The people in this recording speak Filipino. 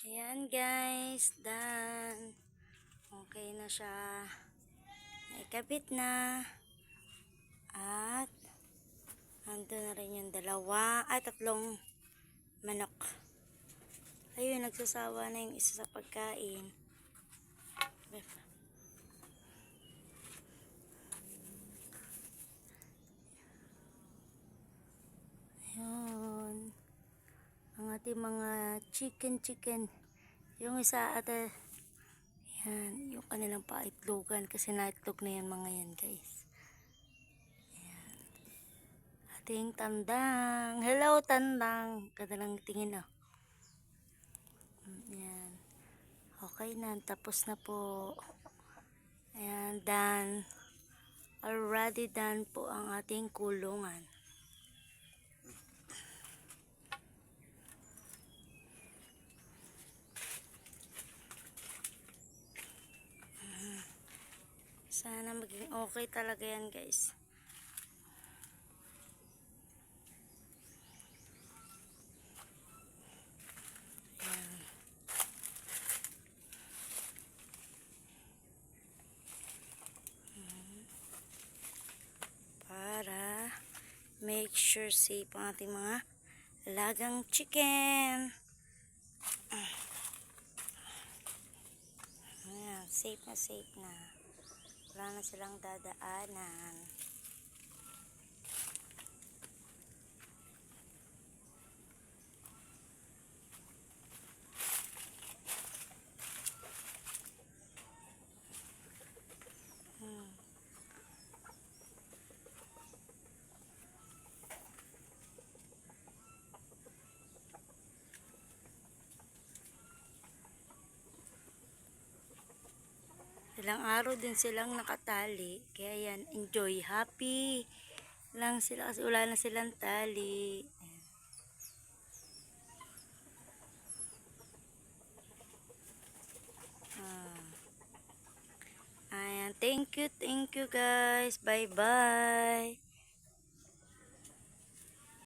Ayan guys, done. Okay na siya. Naikabit na. At ando na rin yung dalawa at tatlong manok. Ayun, nagsasawa na yung isa sa pagkain. Ayun. Ang ating mga chicken chicken. Yung isa ate, yan, yung kanilang paitlogan kasi naitlog na yan mga yan guys. Ayan. Ating tandang. Hello tandang. Ganda lang tingin. Mm, Yan. Okay na. Tapos na po. Ayan, done. Already done po ang ating kulungan. Sana maging okay talaga yan guys. Para make sure safe ang ating mga alagang chicken. Ayan, safe na safe na. Na silang dadaanan. Ilang araw din silang nakatali. Kaya yan, enjoy, happy lang sila kasi wala na silang tali. Ah. Ayan, thank you, thank you guys. Bye-bye.